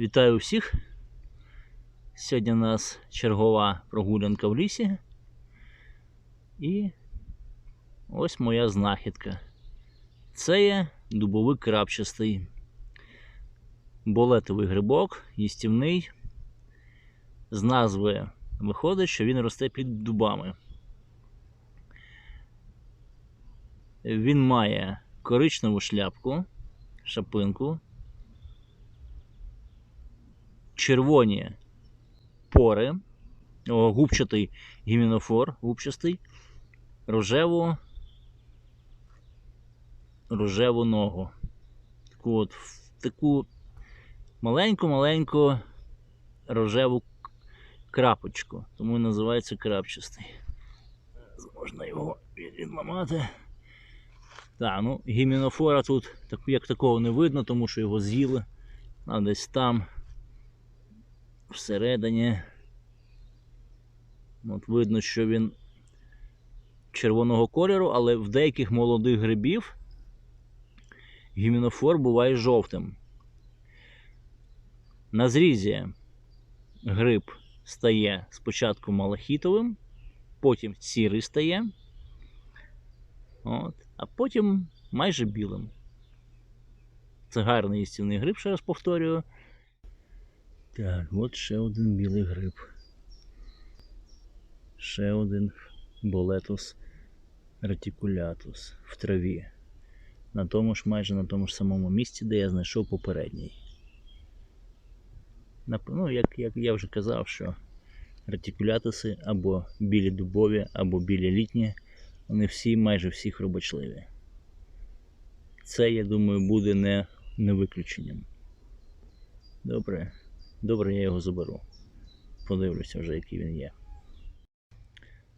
Вітаю всіх. Сьогодні у нас чергова прогулянка в лісі. І ось моя знахідка. Це є дубовий крапчастий. Болетовий грибок, їстівний. З назви виходить, що він росте під дубами. Він має коричневу шляпку, шапинку, червоні пори, о, губчатий гімінофор, губчастий, рожеву, рожеву ногу. Таку от таку маленьку-маленьку рожеву крапочку. Тому і називається крапчастий. Можна його відламати. Так, ну гімінофора тут як такого не видно, тому що його з'їли. А десь там всередині. От видно, що він червоного кольору, але в деяких молодих грибів гімінофор буває жовтим. На зрізі гриб стає спочатку малахітовим, потім сірий стає, от, а потім майже білим. Це гарний їстівний гриб, ще раз повторюю. Так, от ще один білий гриб. Ще один болетус ретикулятус в траві. На тому ж майже на тому ж самому місці, де я знайшов попередній. Ну, як, як я вже казав, що ретикулятуси або білі дубові, або білі літні, вони всі майже всі хробочливі. Це, я думаю, буде не, не виключенням. Добре. Добре, я його заберу. Подивлюся вже, який він є.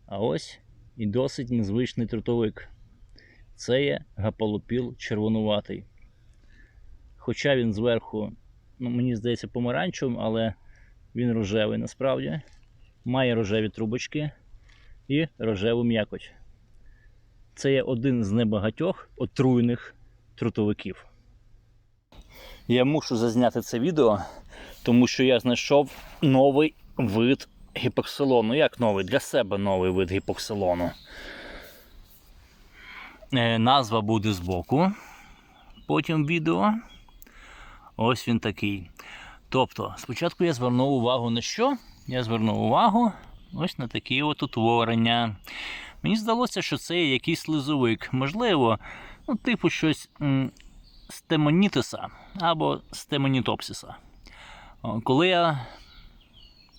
А ось і досить незвичний трутовик. Це є гапалопіл червонуватий. Хоча він зверху, ну, мені здається, помаранчевим, але він рожевий насправді. Має рожеві трубочки і рожеву м'якоть. Це є один з небагатьох отруйних трутовиків. Я мушу зазняти це відео, тому що я знайшов новий вид гіпоксилону. Як новий? Для себе новий вид гіпоксилону. Е, назва буде збоку. Потім відео. Ось він такий. Тобто, спочатку я звернув увагу на що? Я звернув увагу ось на такі от утворення. Мені здалося, що це є якийсь слизовик. Можливо, ну, типу щось стемонітиса або стемонітопсиса. О, Коли я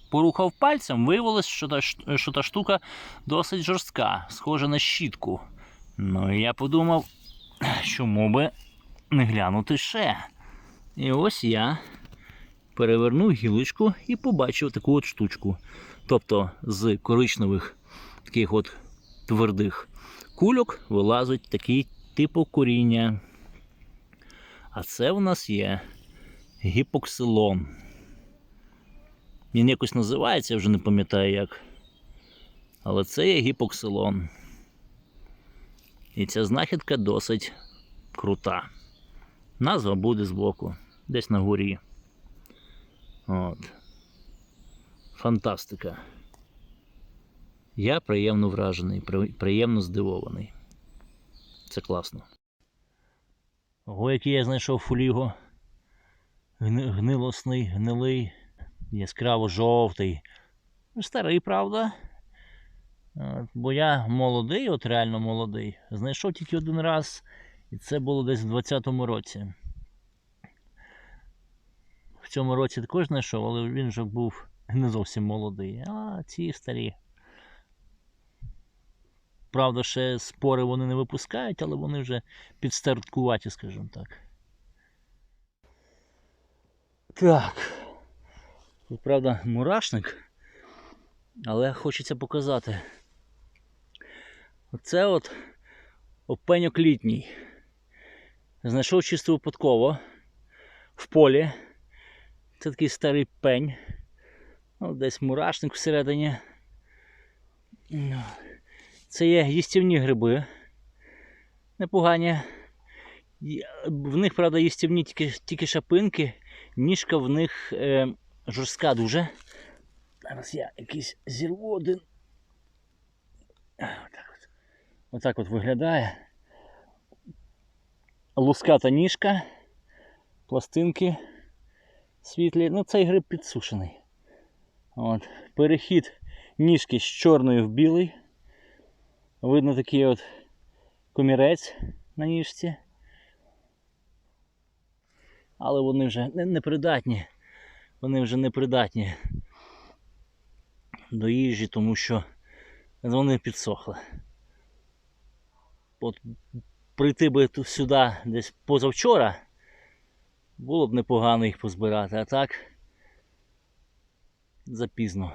порухав пальцем, виявилось, що та, що та штука досить жорстка, схожа на щітку. Ну і я подумав, чому би не глянути ще. І ось я перевернув гілочку і побачив таку от штучку. Тобто з коричневих таких от твердих кульок вилазить такий типу коріння. А це в нас є гіпоксилон. Він якось називається, я вже не пам'ятаю як. Але це є гіпоксилон. І ця знахідка досить крута. Назва буде збоку, десь на горі. От. Фантастика. Я приємно вражений, приємно здивований. Це класно. Ого, який я знайшов фуліго. Гнилосний, гнилий, яскраво жовтий. Старий, правда? От, Бо я молодий, от реально молодий. Знайшов тільки один раз, і це було десь в 20-му році. В цьому році також знайшов, але він вже був не зовсім молодий. А ці старі. Правда, ще спори вони не випускають, але вони вже підстарткуваті, скажімо так. Так. Тут, правда, мурашник, але хочеться показати. Оце от опеньок літній. Знайшов чисто випадково в полі. Це такий старий пень. От десь мурашник всередині. Ну, Це є їстівні гриби. Непогані. В них, правда, їстівні тільки, тільки шапинки ніжка в них е, жорстка дуже. Зараз я якийсь зірву один. Отак от. Отак от виглядає. Луската ніжка, пластинки світлі. Ну, цей гриб підсушений. От. Перехід ніжки з чорної в білий. Видно такий от комірець на ніжці. Але вони вже не- непридатні. Вони вже не придатні до їжі, тому що вони підсохли. От прийти би сюди десь позавчора, було б непогано їх позбирати, а так запізно.